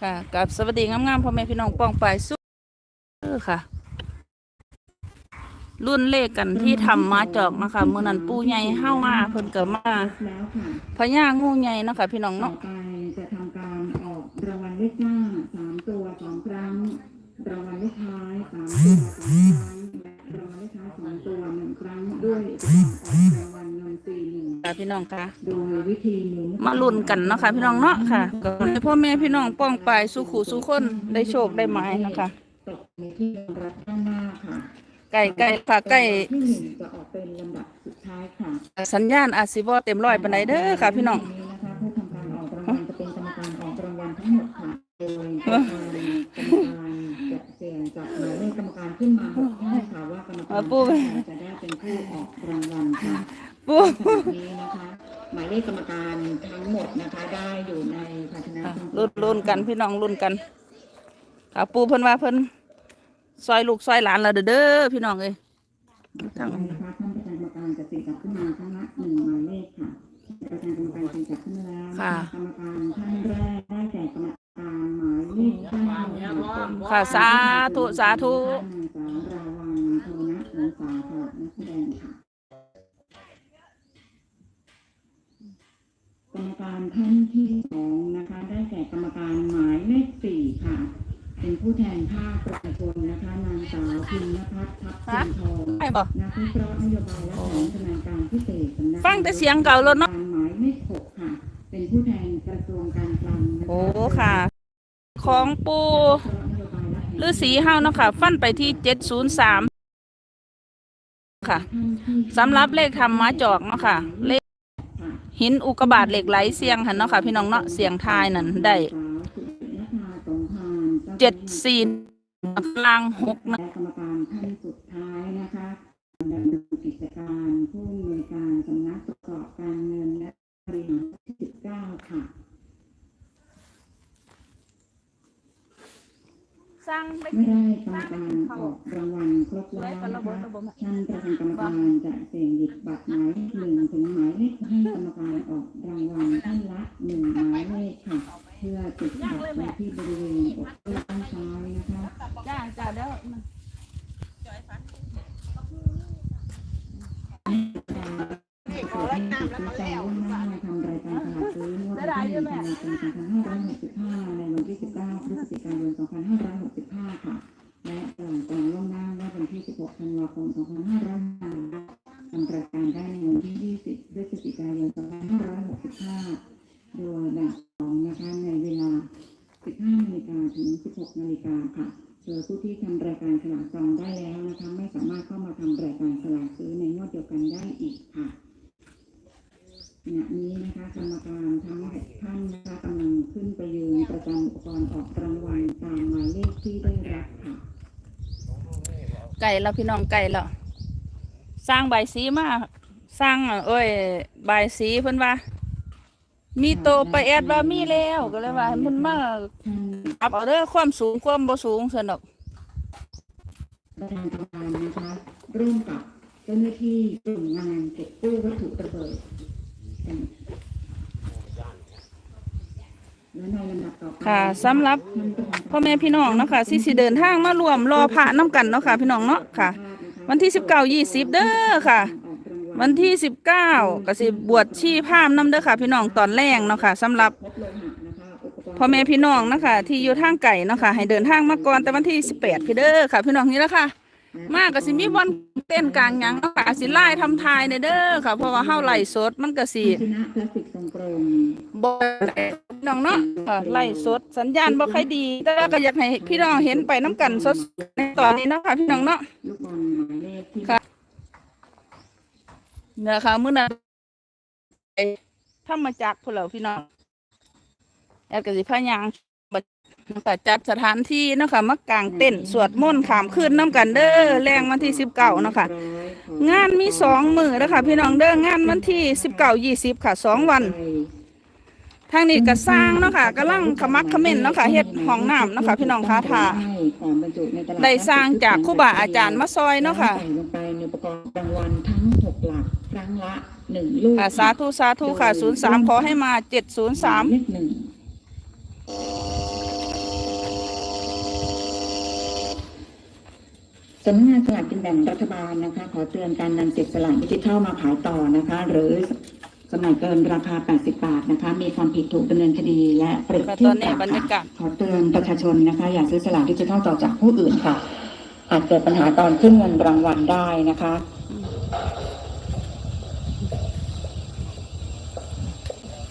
ค่ะกับสวัสดีงามๆพ่อแม่พี่น้องป้องไปายสู้เออค่ะ รุ่นเลขกันที่ทำมาจอกนะคะเมื่อนั้นปูใหญ่เฮ้ามาเพิ่นก็มาแล้วค่ะพญางูใหญ่เนาะค่ะพี่น้องต่อเนาะไปจะทำการออกรางวัลเลขหน้าสามตัวสองครั้งรางวัลเลขท้ายสามตัวสองครั้งและรางวัลเลขท้ายสองตัวหนึ่งครั้งด้วยการออก รางวัลเงินสี่หนึ่งค่ะพี่น้องค่ะโดยวิธีหมุนมาลุ้นกันเนาะค่ะพี่น้องเนาะค่ะก็ให้พ่อแม่พี่น้องป้องไปายสู้ขู่สู้คนได้โชคได้หมายนะคะตกในที่รางวัลด้านหน้าค่ะไก่ไก่ค่ะไก่ที่หนึ่งจะออกเป็นลำดับสุดท้ายค่ะสัญญาณอาจสิบ่เต็มร้อยปานใดเด้อค่ะ พี่น้อง นี้นะคะผู้ทำการออกรางวัลจะเป็นกรรมการออกรางวัลทั้งหมดค่ะโดยประธานกรรมการจะเสี่ยงจากหมายเลขกรรมการขึ้นมาหกท่านค่ะว่ากรรมการท่านใดจะได้เป็นผู้ออกรางวัลค่ะปู ขณะนี้นะคะ หมายเลขกรรมการทั้งหมดนะคะ ได้อยู่ในภาชนะค่ะทรงลุ้นลุ้นกันพี่น้องลุ้นกันค่ะปูเพิ่นว่าเพิ่นซอยลูกซอยหลานแล้วเด้อเด้อพี่น้องเอ้ยต่อไปนะคะท่านประธานกรรมการจะเสี่ยงจับขึ้นมาครั้งละหนึ่งหมายเลขค่ะประธานกรรมการเสี่ยงจับขึ้นมาแล้วนะคะกรรมการท่านแรกได้แก่กรรมการหมายเลขห้าค่ะค่ะสาธุสาธุำนักฟังแต่เสียงเก่าแล้วเนาะกรหมายเลขหกค่ะ เป็นผู้แทนกระทรวงการคลังนะคะโอ้ค่ะ ของปูฤาษีเฮาเนาะค่ะ ฟันไปที่เจ็ดศูนย์สามค่ะสำหรับเลขทำมาจอกเนาะค่ะ เลขหินอุกกาบาตเหล็กไหลเสียงหันเนาะค่ะ พี่น้องเนาะเสียงทายนั่นได้เจ็ดสี่ ลางหกนะและกรรมการท่านสุดท้ายนะคะดำเนินกิจการผู้อำนวยการสำนักประกอบการเงินและบริหารที่สิบเก้าค่ะสร้างได้เมื่อได้กรรมการออกรางวัลครบแล้วนะคะท่านประธานกรรมการจะเสี่ยงหยิบบัตรหมายเลขหนึ่งถึงหมายเลขให้กรรมการออกรางวัลท่านละหนึ่งหมายเลขค่ะ เพื่อติดบัตรไว้ที่บริเวณอกเพื่อด้านซ้ายนะคะจ้าจ้าเด้อขอให้ติดซื้อจองล่วงหน้าทำรายการตลาดซื้องวดที่หนึ่งธันวาคม2565ในวันที่ 19พฤศจิกายน 2565 ค่ะ และตลาดจองล่วงหน้าว่าวันที่ 16 ธันวาคม 2565ทำรายการได้ในวันที่ 20พฤศจิกายน 2565 โดยแบ่งสองนะคะในเวลา 15นาฬิกาถึง 16นาฬิกาค่ะโดยผู้ที่ทำรายการสลากจองได้แล้วนะคะ ไม่สามารถเข้ามาทำรายการสลากซื้อในงวดเดียวกันได้อีกค่ะขณะนี้นะคะกรรมการทั้งหกท่านนะคะกำลังขึ้นไปยืนประจำอุปกรณ์ออกรางวัลตามหมายเลขที่ได้รับค่ะ ไก่แล้วพี่น้องไก่แล้วสร้างใบสีมาสร้างเอ้ยใบสีเพิ่นว่า มีโตไปแอดว่ามีแล้วก็เลยว่าให้เพิ่นมาท่านอับเอาเด้อความสูงความบ่สูงสนอกประธานกรรมการนะคะร่วมกับเจ้าหน้าที่กลุ่มงานเก็บกู้วัตถุระเบิดกันและในลำดับต่อไปค่ะสำหรับท่านประธานพ่อแม่พี่น้องเนาะค่ะสิสิเดินทางมารวมรอพระน้ำกันเนาะค่ะ พี่น้องเนาะค่ะ วันที่สิบเก้ายี่สิบเด้อค่ะ วันที่สิบเก้าก็สิบวชชีพรามน้ำเด้อค่ะ พี่น้องตอนแรกเนาะค่ะสำหรับพบโลหะนะคะอุปกรณ์พ่อแม่พี่น้องนะคะ ที่อยู่ทางไก่เนาะค่ะให้เดินทางมาก่อนแต่วันที่สิบแปดพี่เด้อค่ะ พี่น้องนี่แหละค่ะ มากก็สิมีบอลเต้นกลางหยังเนาะค่ะสิไล่ทำทายในเด้อค่ะ เพราะว่าเฮาไล่สดมันก็สิภาชนะพลาสติกทรงกลมบ่ได้พี่น้องเนาะค่ะไล่สดสัญญาณบ่ค่อยดี แต่ว่าก็อยากให้พี่น้องเห็นไปน้กันสดๆในตอนนี้เนาะค่ะพี่น้องเนาะลูกบอลหมายเลขที่ค่ะเนี่ยค่ะมื้อนั้นถ้ามาจากพุ่นแล้วพี่น้องแอดก็สิพายางบัดก็จัดสถานที่เนะค่ะมักางเต้นสวดมนต์ขามคืนน้ำกันเด้อแรงวันที่สิบเก้าเนะค่ะงานมีสองมือแล้วค่ะพี่น้องเด้องานวันที่สิบเก้ายี่สิบค่ะสองวัน ทางนี้ก็สร้างเนาะค่ะกำลังขมักขม้นเนาะค่ะเฮ็ดห้องน้ำเนาะค่ะพี่น้องคะถ้าได้สร้างจากครูบาอาจารย์มาซอยเนาะค่ะลงไปในประกอบรางวัลทั้งหกหลักครั้งละหนึ่งลูกะสาธุสาธุค่ะศูนย์สามขอให้มาเจ็ดศูนย์สามหนึ่งสำนักงานสลากกินแบ่งรัฐบาลนะคะ ขอเตือนการนำเจ็ดสลากดิจิทัลมาขายต่อนะคะ หรือ จำหน่ายเกินราคา 80 บาทนะคะ มีความผิดถูกดำเนินคดีและเปรียบค่ะเทีตยอบนนี้ปรับบรรยากาศขอเตือนประชาชนนะคะ อย่าซื้อสลากดิจิทัลต่อจากผู้อื่นค่ะ อาจเกิดปัญหาตอนขึ้นเงินรางวัลได้นะคะ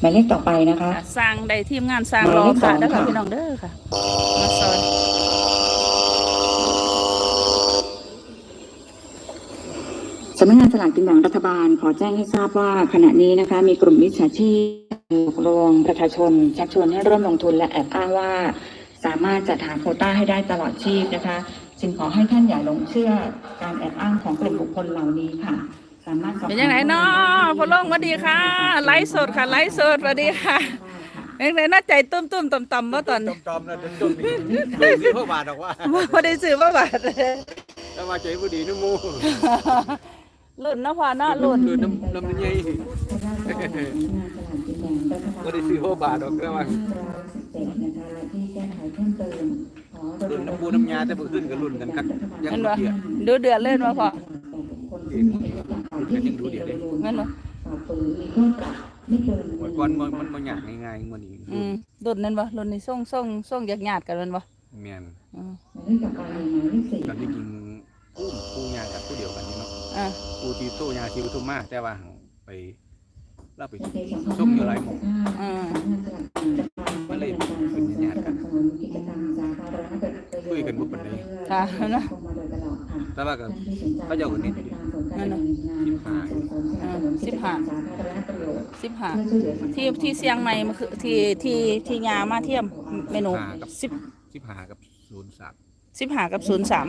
หมายเลขต่อไปนะคะค่ะสร้างได้ทีมงานสร้างหมายรอเลขสค่ะองแล้วค่ะค่ะพี่น้องเด้อค่ะมาสอน สำนักงานสลากกินแบ่งรัฐบาล ขอแจ้งให้ทราบว่าขณะนี้นะคะ มีกลุ่มมิจฉาชีพหลอกลวงประชาชนชักชวนให้ร่วมลงทุนและแอบอ้างว่า สามารถจัดหาโควต้าให้ได้ตลอดชีพนะคะจึงขอให้ท่านอย่าหลงเชื่อการแอบอ้างของกลุ่มบุคคลเหล่านี้ค่ะสามารถสอบถามเป็นยังไงเนาะพอลงสวัสดีค่ะ ไลฟ์สดค่ะ ไลฟ์สดสวัสดีค่ะเป็นไงน่าใจตุ้มตุ้มๆต่ำต่ำๆว่าตอนนี้จอมๆนะจนนี่ดูสิพ่อบาทออกว่าพอได้ซื้อว่าบาทแล้วมาใจบุดีน้ำมู รุ่นเนาะพอเนาะรุ่นคือน้ำน้ำมันใหญ่บ่ได้ซื้อพ่อบาทออกแล้วว่ารุ่นน้ำมูน้ำยาแต่บ่ขึ้นกับรุ่นกันครับยังเห็นบ่ปะเกียดดูเดือดเล่นมาพอก็ยังดูเดียวเลยเห็นปะหมดก่อนมันมันบ่ยากง่ายๆมื้อนี้อืมรุ่นนั่นปะรุ่นนี้ส่งส่งส่งหยาดหยาดๆกันมันปะแม่นอืมตอนที่จริงกู้กู้ยากับผู้เดียวกันนี่เนาะ อะกู้ที่โตยาที่ปทุมมาแต่ว่าหั่งไปเราไปส่งอยู่หลายหมู่อืมมันเลยเป็นญาติกันคุยกันบ่ปานใดค่ะเนาะแต่ว่าก็เขาเจ้าก็นิดเดียวนั่นเนาะสิบห้าสิบห้าที่ที่เชียงใหม่มันคือที่ที่ที่ยามาเทียมเมนูห้ากับสิบสิบห้ากับศูนย์สามสิบห้ากับศูนย์สาม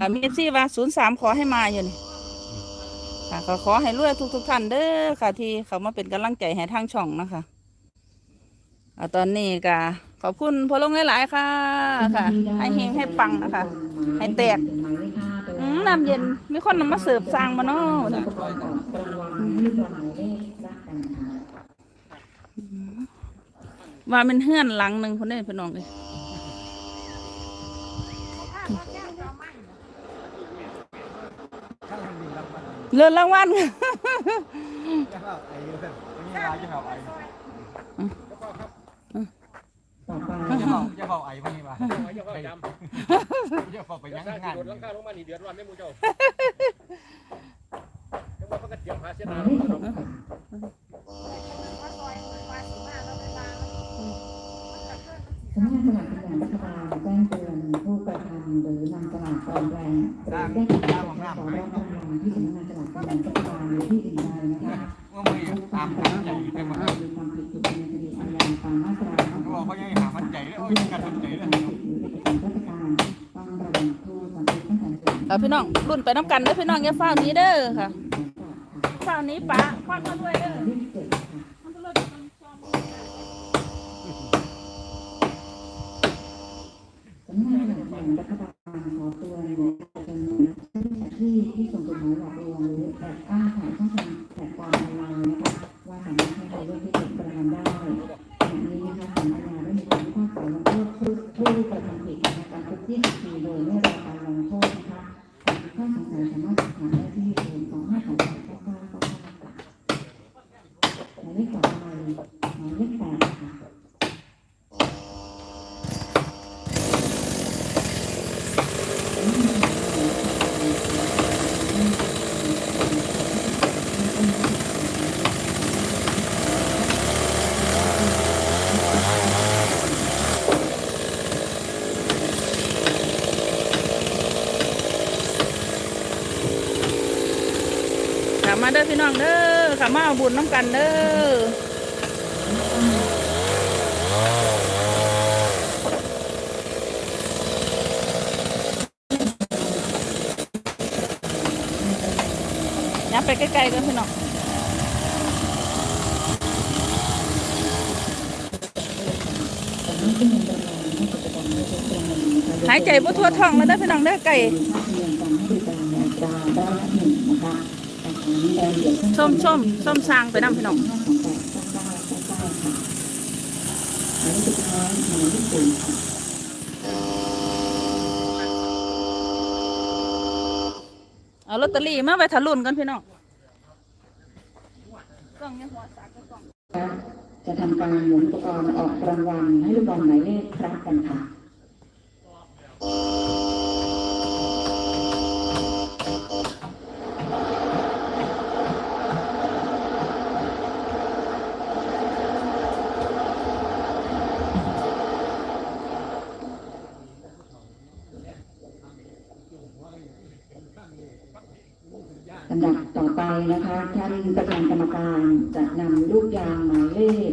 อ่ามีซี่ว่าศูนย์สามขอให้มาอยู่นี่ค่ะก็ขอให้รวยทุกทุกๆท่านเด้อค่ะ ที่เขามาเป็นกำลังใจให้ทางช่องนะคะอ่าตอนนี้ก็ขอบคุณพอลงหลายๆค่ะค่ะ ให้เฮงให้ปังนะคะ ให้แตกอืมน้ำเย็นมีคนนำมาเสิร์ฟสร้างมาเนาะว่ามันเฮือนหลังหนึ่งคนนี้พี่น้องเลย เรือนรางวัลต่อไปจะเฝ้าไอ้พวกนี้ป่ะจะเฝ้าจำจะเฝ้าไปยังงานหลังคาลงมานี่เดือดร้อนได้มูเจ้าจังหวะเขาก็เตรียมพาเสียหหมาน้ายเลขหกค่ะสำนักงานสลากกินแบ่งรัฐบาลแจ้งเตือนผู้กระทำ หรือนำสลากปลอมแปลงหรือได้ติดต่อขอรับรางวัลที่สำนักงานสลากกินแบ่งรัฐบาลหรือที่อื่นใดนะคะเมื่อมือตามทางใหญ่ไปหมดมีความผิดถูกดำเนินคดีอาญาตามมาตราเขาบอกเขายังหามันใจเลยโอ้ยการมันใจเลยหรือเอกสารราชการต้องระวังโทษความผิดตั้งแต่หนึ่งเอาพี่น้องรุ่นไปน้ำกันเด้อพี่น้องอย่าเฝ้าหนี้เด้อค่ะเฝ้าหนี้ป้าควักมาด้วยเด้อ เลขเจ็ดค่ะสำนักง ของรัฐบาลขอตัวในประชาชนนะที่ที่ส่งจดหมายหลอกลวงหรือแอบอ้างผ่านช่องทางแพลตฟอร์มออนไลน์นะคะว่าสามารถให้เรเรื่องที่ถูกกระทำได้ขณะนี้นะคะศาลอาญาได้มีการพิพากษาลงโทษผู้ผู้กระทำผิดนะคะจำคุก20ปีโดยไม่รอการลงโทษนะคะข้อสงสัยสามารถสอบถามได้ที่ศูนย์สองห้าสองแปดเก้าเก้าเก้าเก้าค่ะหมายเลขต่อไปหมายเลขแปดค่ะ ค่ะมาเด้อพี่น้องเด้อค่ะ มาบุญน้ำกันเด้อยับไปใกล้ๆกันพี่น้องหายใจบ่ทั่วท้องแล้วเด้พี่น้องเด้อไก่ ส้มส้มส้มสร้างไปน้ำพี่น้องหลอตเตอรี่มาไว้ทะลุนกันพี่น้องกล้องยังหัวสากกล้องจะทำการหมุนอุปกรณ์ออกรางวัลให้ลูกบอลหมายเลขคลักกันค่ะ ลำดับต่อไปนะคะ ท่านประธานกรรมการจะนำลูกยางหมายเลข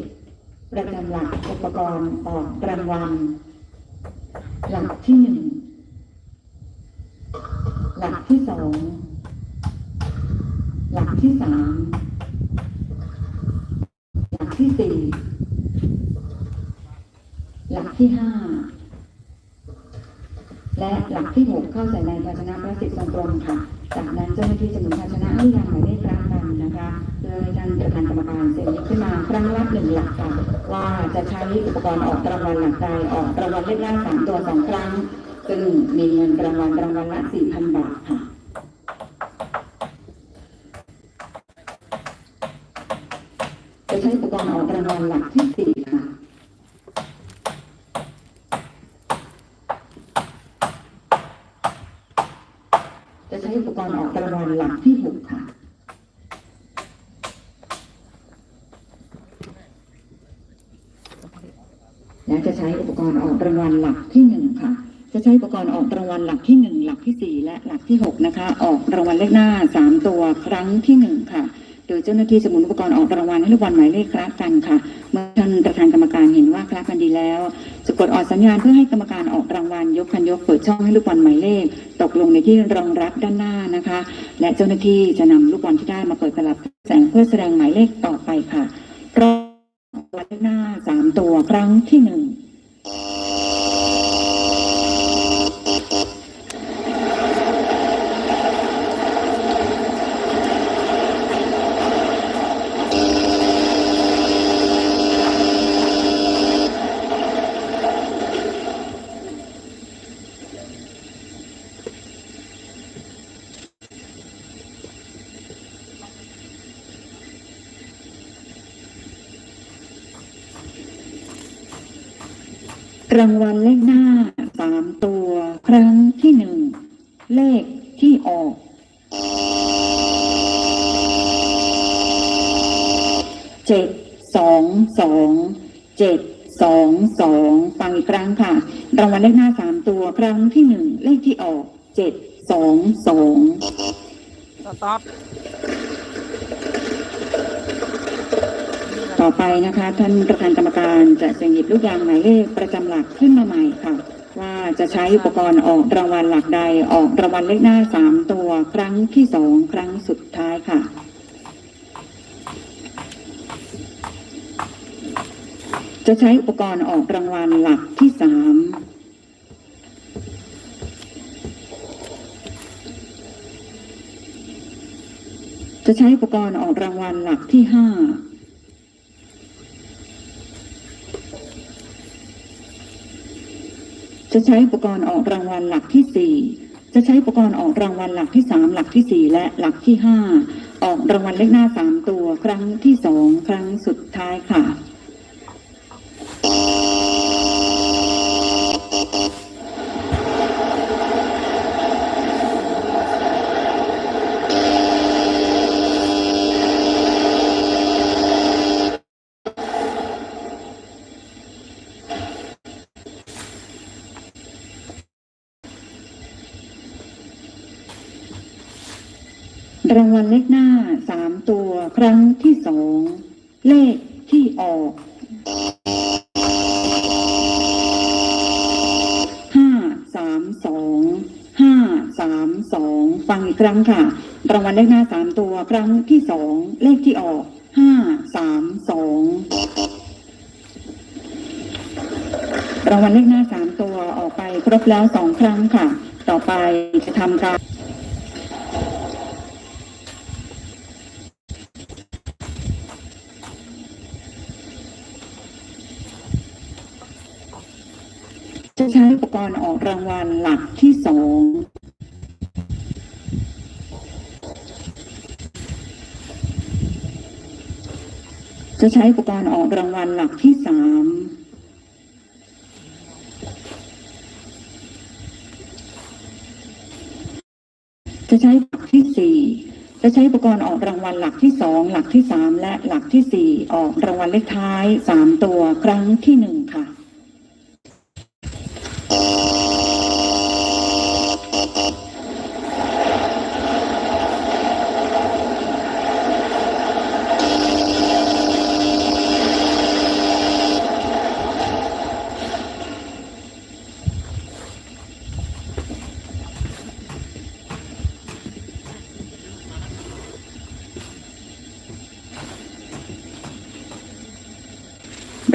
ประจำหลักอุปกรณ์ออกรางวัลหลักที่หนึ่งหลักที่สองหลักที่สามหลักที่สี่หลักที่ห้าและหลักที่หกเข้าใส่ในภาชนะพลาสติกทรงกลมค่ะากนั้นเจ้าหน้าที่จะหมุนภาชนะให้ยางหมายเลขรักกันนะคะเพื่อให้ท่านประธานกรรมการเซ็นขึ้นมาครั้งละหนึ่งหลักค่ะว่าจะใช้อุปกรณ์ออกรางวัลหลักใดออกรางวัลเลขหน้าสามตัวสองครั้ง ซึ่งมีเงินรางวัลรางวัลละสี่พันบาทค่ะจะใช้อุปกรณ์ออกรางวัลหลักที่สี่ค่ะ จะใช้อุปกรณ์ออกรางวัลหลักที่หกค่ะ และจะใช้อุปกรณ์ออกรางวัลหลักที่หนึ่งค่ะ จะ ใช้อุปกรณ์ออกรางวัลหลักที่หนึ่งหลักที่สี่และหลักที่หกนะคะ ออกรางวัลเลขหน้าสามตัวครั้งที่หนึ่งค่ะ โดยเจ้าหน้าที่จะหมุนอุปกรณ์ออกรางวัลให้ลูกบอลหมายเลขคละกันค่ะ เมื่อท่านประธานกรรมการเห็นว่าคละกันดีแล้ว จะกดออกสัญญาณเพื่อให้กรรมการออกรางวัลยกคันยกเปิดช่องให้ลูกบอลหมายเลข ตกลงในที่รองรับด้านหน้านะคะ และเจ้าหน้าที่จะนำลูกบอลที่ได้มาเปิดกระลับแสงเพื่อแสดงหมายเลขต่อไปค่ะรอบเลขหน้าสามตัวครั้งที่หนึ่ง รางวัลเลขหน้าสามตัว ครั้งที่หนึ่ง เลขที่ออก เจ็ดสองสองเจ็ดสองสองฟังอีกครั้งค่ะ รางวัลเลขหน้าสามตัว ครั้งที่หนึ่งเลขที่ออกเจ็ดสองสอง สต็อป ต่อไปนะคะ ท่านประธานกรรมการจะเสยงหยิบลูกยางหมายเลขประจำหลักขึ้นมาใหม่ค่ะ ว่าจะใช้อุปกรณ์ออกรางวัลหลักใดออกรางวัลเลขหน้าสามตัวครั้งที่สองครั้งสุดท้ายค่ะจะใช้อุปกรณ์ออกรางวัลหลักที่สามจะใช้อุปกรณ์ออกรางวัลหลักที่ห้า จะใช้อุปกรณ์ออกรางวัลหลักที่สี่จะใช้อุปกรณ์ออกรางวัลหลักที่สามหลักที่สี่และหลักที่ห้าออกรางวัลเลขหน้าสามตัว ครั้งที่สองครั้งสุดท้ายค่ะ รางวัลเลขหน้าสามตัวครั้งที่สองเลขที่ออกห้าสามสองห้าสามสองฟังอีกครั้งค่ะ รางวัลเลขหน้าสามตัวครั้งที่สองเลขที่ออกห้าสามสองรางวัลเลขหน้าสามตัวออกไปครบแล้วสองครั้งค่ะ ต่อไปจะทำการ ใช้อุปกรณ์ออกรางวัลหลักที่สองจะใช้อุปกรณ์ออกรางวัลหลักที่สามจะใช้หลักที่สี่จะใช้อุปกรณ์ออกรางวัลหลักที่สองหลักที่สามและหลักที่สี่ออกรางวัลเลขท้ายสามตัวครั้งที่หนึ่งค่ะ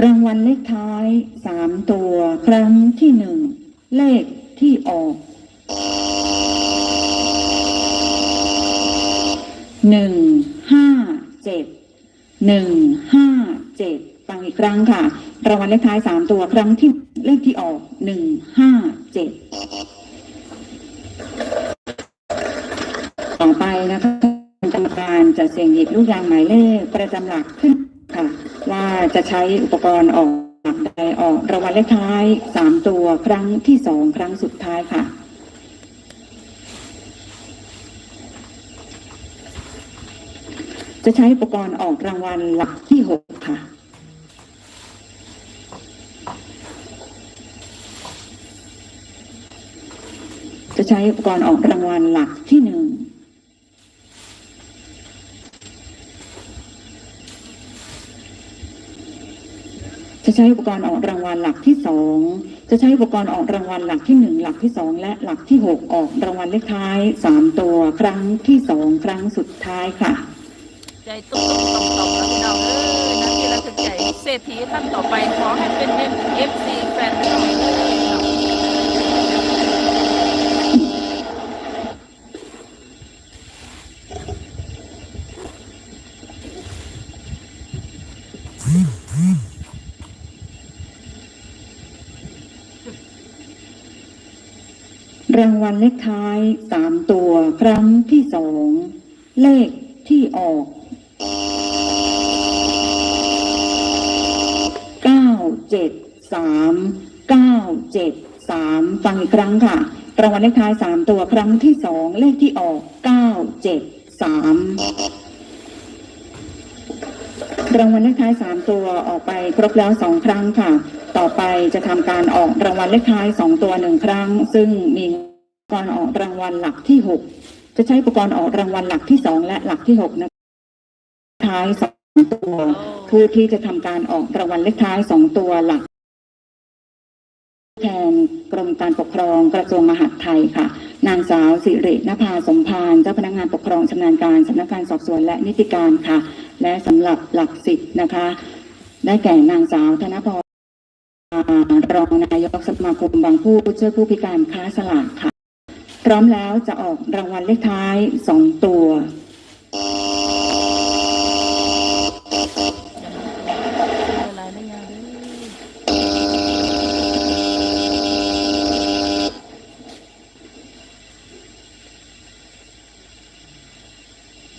รางวัลเลขท้ายสามตัวครั้งที่หนึ่งเลขที่ออกหนึ่งห้าเจ็ดหนึ่งห้าเจ็ดฟังอีกครั้งค่ะ รางวัลเลขท้ายสามตัวครั้งที่เลขที่ออกหนึ่งห้าเจ็ดต่อไปนะคะกรรมการจะเสี่ยงหยิบลูกยางหมายเลขประจำหลักขึ้น ว่าจะใช้อุปกรณ์ออกหลักใดออกรางวัลเลขท้ายสามตัวครั้งที่สองครั้งสุดท้ายค่ะ จะใช้อุปกรณ์ออกรางวัลหลักที่หกค่ะจะใช้อุปกรณ์ออกรางวัลหลักที่หนึ่ง จะใช้อุปกรณ์ออกรางวัลหลักที่สองจะใช้อุปกรณ์ออกรางวัลหลักที่หนึ่งหลักที่สองและหลักที่หกออกรางวัลเลขท้ายสามตัวครั้งที่สองครั้งสุดท้ายค่ะ ใจตุ้มๆต่อมแล้วพี่น้องเอ้ยนาทีระทึกใจเศรษฐีท่านต่อไปขอให้เป็นเอฟซีแฟนพี่น้องเอ้ย รางวัลเลขท้ายสามตัวครั้งที่สองเลขที่ออกเก้าเจ็ดสามเก้าเจ็ดสามฟังอีกครั้งค่ะ รางวัลเลขท้ายสามตัวครั้งที่สองเลขที่ออกเก้าเจ็ดสามรางวัลเลขท้ายสามตัวออกไปครบแล้วสองครั้งค่ะ ต่อไปจะทำการออกรางวัลเลขท้ายสองตัวหนึ่งครั้ง ซึ่งมี การออกรางวัลหลักที่หกจะใช้อุปกรณ์ออกรางวัลหลักที่สองและหลักที่หกนะท้ายสองตัวเพื่อที่จะทำการออกรางวัลเลขท้ายสองตัวหลัก แทนกรมการปกครองกระทรวงมหาดไทยค่ะ นางสาวสิรินภาสมพานเจ้าพนักงานปกครองชำนาญการสำนักงานสอบสวนและนิติการค่ะ และสำหรับหลักสิบนะคะ ได้แก่นางสาวธนพรรองนายกสมาคมบางผู้ช่วยผู้พิการค้าสลากค่ะ ร้อมแล้วจะออกรางวัลเลขท้ายสองตัว